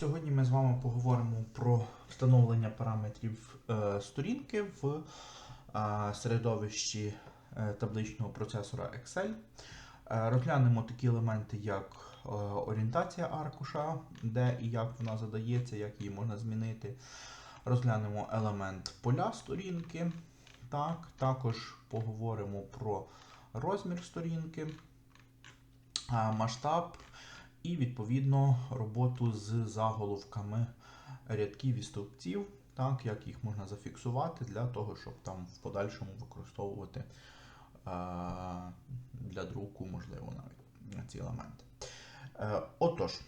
Сьогодні ми з вами поговоримо про встановлення параметрів е, сторінки в е, середовищі е, табличного процесора Excel. Розглянемо такі елементи, як орієнтація аркуша, де і як вона задається, як її можна змінити. Розглянемо елемент поля сторінки. Так, також поговоримо про розмір сторінки, масштаб і відповідно роботу з заголовками рядків і стовпців, так, як їх можна зафіксувати для того, щоб там в подальшому використовувати е, для друку, можливо, навіть ці елементи. Е, отож,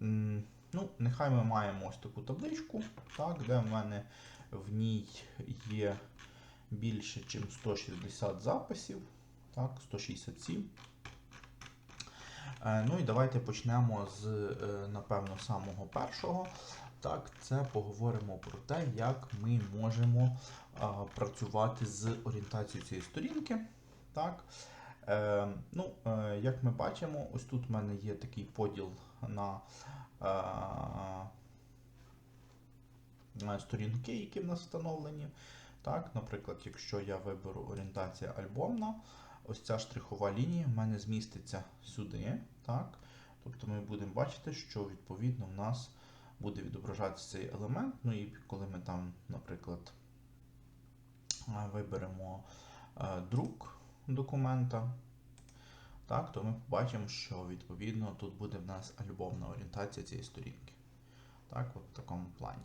ну, нехай ми маємо ось таку табличку, так, де в мене в ній є більше, ніж 160 записів, так, 167. Е, Ну і давайте почнемо з, е, напевно, самого першого. Так, це поговоримо про те, як ми можемо а, працювати з орієнтацією цієї сторінки. Так. Е, ну, е, як ми бачимо, ось тут в мене є такий поділ на е, на сторінки, які в нас встановлені. Так, Наприклад, якщо я виберу орієнтація альбомна, ось ця штрихова лінія в мене зміститься сюди. Так? Тобто ми будемо бачити, що відповідно в нас буде відображатися цей елемент. Ну і коли ми там, наприклад, виберемо е, друк документа, так, то ми побачимо, що відповідно тут буде в нас альбомна орієнтація цієї сторінки. Так, от в такому плані.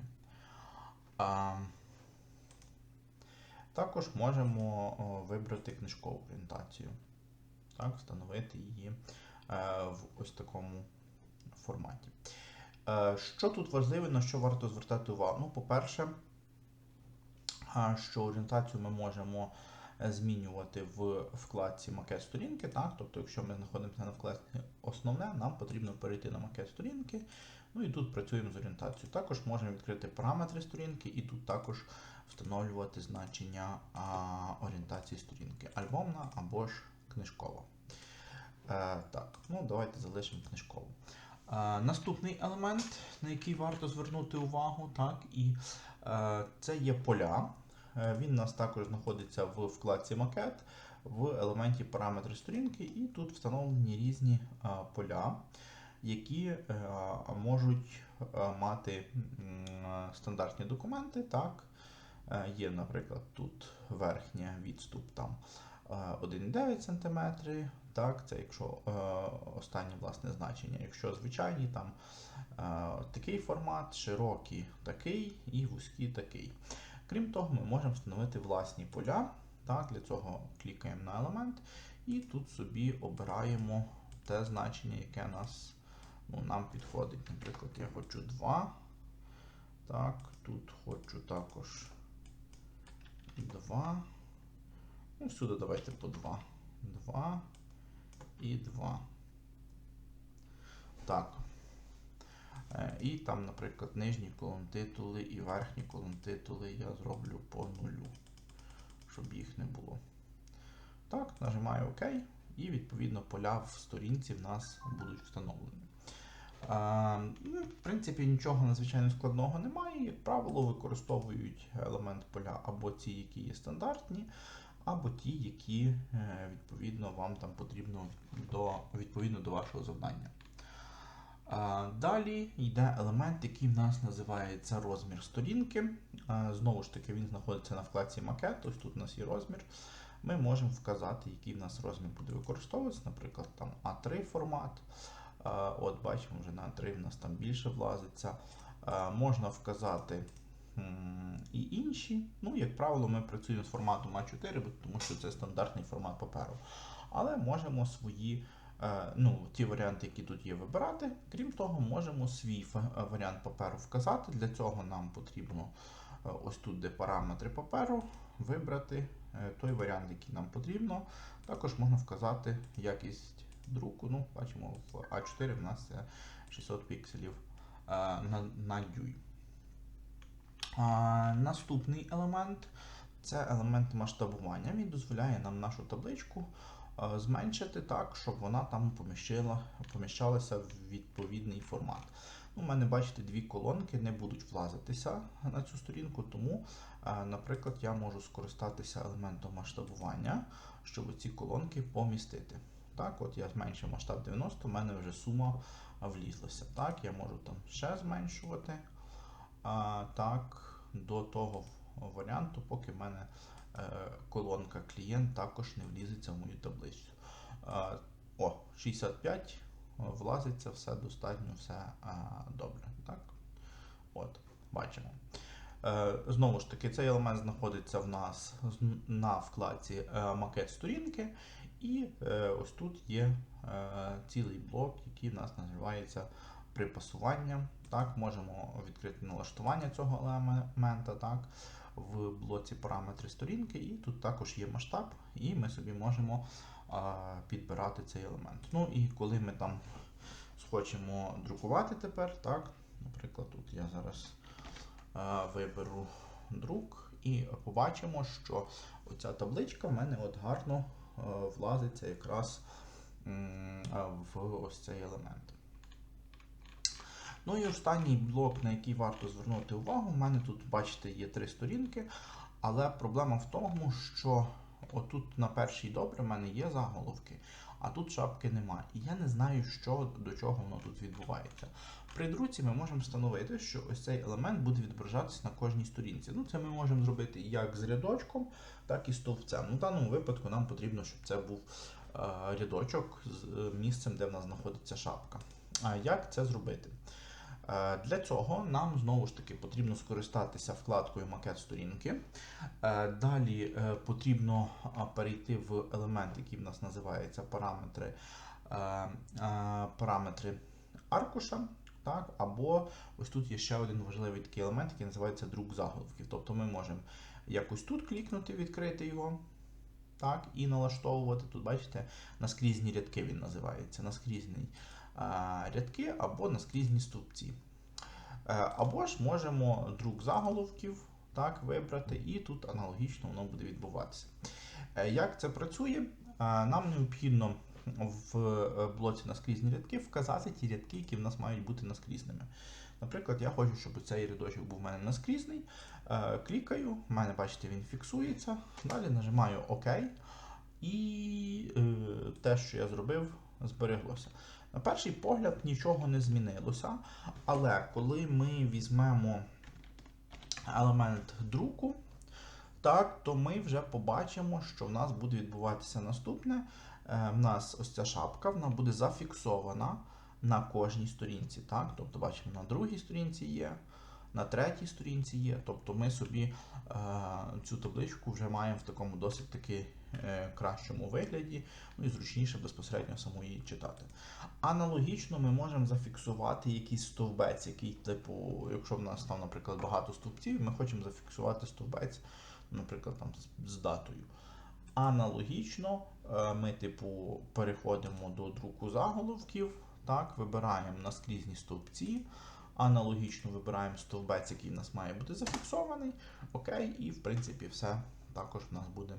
Також можемо вибрати книжкову орієнтацію, так, встановити її е, в ось такому форматі. Е, Що тут важливо, на що варто звертати увагу? Ну, по-перше, що орієнтацію ми можемо змінювати в вкладці макет сторінки. Так? Тобто, якщо ми знаходимося на вкладці основне, нам потрібно перейти на макет сторінки. Ну і тут працюємо з орієнтацією. Також можемо відкрити параметри сторінки, і тут також встановлювати значення орієнтації сторінки. Альбомна або ж книжкова. Е, так, ну давайте залишимо книжкову. Е, наступний елемент, на який варто звернути увагу, так, і е, це є поля. Е, він у нас також знаходиться в вкладці макет в елементі параметри сторінки, і тут встановлені різні е, поля, які е, можуть мати стандартні документи. Так. Є, наприклад, тут верхній відступ там е, 1,9 см. Так, це якщо останнє власне значення. Якщо звичайні, там такий формат, широкий такий і вузький такий. Крім того, ми можемо встановити власні поля. Так, Для цього клікаємо на елемент і тут собі обираємо те значення, яке нас, ну, нам підходить. Наприклад, я хочу 2. Так, тут хочу також 2. Ну, всюди давайте по 2. 2 і 2. Так. Е, І там, наприклад, нижні колон титули і верхні колон титули я зроблю по нулю, щоб їх не було. Так, нажимаю ОК, і відповідно поля в сторінці в нас будуть встановлені. А, ну, в принципі, нічого надзвичайно складного немає. Як правило, використовують елемент поля або ті, які є стандартні, або ті, які е, відповідно вам там потрібно до, відповідно до вашого завдання. Далі йде елемент, який в нас називається розмір сторінки. Знову ж таки, він знаходиться на вкладці макет. Ось тут у нас є розмір. Ми можемо вказати, який в нас розмір буде використовуватися, наприклад, там А3 формат. От бачимо, вже на А3 в нас там більше влазиться. Можна вказати і інші. Ну, як правило, ми працюємо з форматом А4, тому що це стандартний формат паперу. Але можемо свої ну, ті варіанти, які тут є, вибирати. Крім того, можемо свій е, варіант паперу вказати. Для цього нам потрібно е, ось тут, де параметри паперу, вибрати е, той варіант, який нам потрібно. Також можна вказати якість друку. Ну, бачимо, в А4 в нас це 600 пікселів е, на, на дюйм. А, наступний елемент це елемент масштабування. Він дозволяє нам нашу табличку е, зменшити так, щоб вона там поміщила, поміщалася в відповідний формат. У мене, бачите, дві колонки не будуть влазитися на цю сторінку, тому, е, наприклад, я можу скористатися елементом масштабування, щоб ці колонки помістити. Так, от я зменшив масштаб 90, у мене вже сума влізлася. Так, я можу там ще зменшувати. А, так, до того варіанту, поки в мене е, колонка клієнт також не влізеться в мою таблицю. О, 65 влазиться, все достатньо, все добре. Так? От, бачимо. Е, знову ж таки, цей елемент знаходиться в нас на вкладці е, макет сторінки, і е, ось тут є е, цілий блок, який в нас називається припасування. Так, можемо відкрити налаштування цього елемента так, в блоці параметри сторінки, і тут також є масштаб, і ми собі можемо а, підбирати цей елемент. Ну і коли ми там схочемо друкувати тепер, так, наприклад, тут я зараз а, виберу друк і побачимо, що оця табличка в мене от гарно а, влазиться якраз м, в ось цей елемент. Ну і останній блок, на який варто звернути увагу, у мене тут, бачите, є три сторінки, але проблема в тому, що отут на першій добре в мене є заголовки, а тут шапки немає. І я не знаю, що до чого воно тут відбувається. При друці ми можемо встановити, що ось цей елемент буде відображатися на кожній сторінці. Ну, це ми можемо зробити як з рядочком, так і стовпцем. Ну, в даному випадку нам потрібно, щоб це був е, рядочок з е, місцем, де в нас знаходиться шапка. А як це зробити? Е, Для цього нам знову ж таки потрібно скористатися вкладкою макет сторінки. Е, Далі е, потрібно перейти в елемент, який в нас називається параметри, параметри аркуша. Так, або ось тут є ще один важливий такий елемент, який називається друк заголовків. Тобто ми можемо якось тут клікнути, відкрити його. Так, і налаштовувати. Тут, бачите, наскрізні рядки він називається. Наскрізний рядки або наскрізні стовпці. Е, Або ж можемо друк заголовків так, вибрати, і тут аналогічно воно буде відбуватися. Е, Як це працює? Е, Нам необхідно в блоці наскрізні рядки вказати ті рядки, які в нас мають бути наскрізними. Наприклад, я хочу, щоб цей рядочок був у мене наскрізний. Клікаю, в мене, бачите, він фіксується. Далі нажимаю ОК. І те, що я зробив, збереглося. На перший погляд нічого не змінилося, але коли ми візьмемо елемент друку, так, то ми вже побачимо, що в нас буде відбуватися наступне. Е, В нас ось ця шапка вона буде зафіксована на кожній сторінці. Так? Тобто, бачимо, на другій сторінці є, на третій сторінці є. Тобто ми собі е, цю табличку вже маємо в такому досить таки кращому вигляді, ну і зручніше безпосередньо самої читати. Аналогічно ми можемо зафіксувати якийсь стовбець, який, типу, якщо в нас там, наприклад, багато стовпців, ми хочемо зафіксувати стовбець, наприклад, там з- з датою. Аналогічно е, ми, типу, переходимо до друку заголовків, так, вибираємо наскрізні стовпці, аналогічно вибираємо стовбець, який в нас має бути зафіксований. Окей, і в принципі все також в нас буде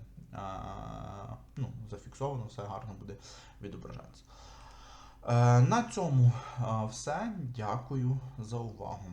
ну, зафіксовано, все гарно буде відображатися. Е, на цьому все. Дякую за увагу.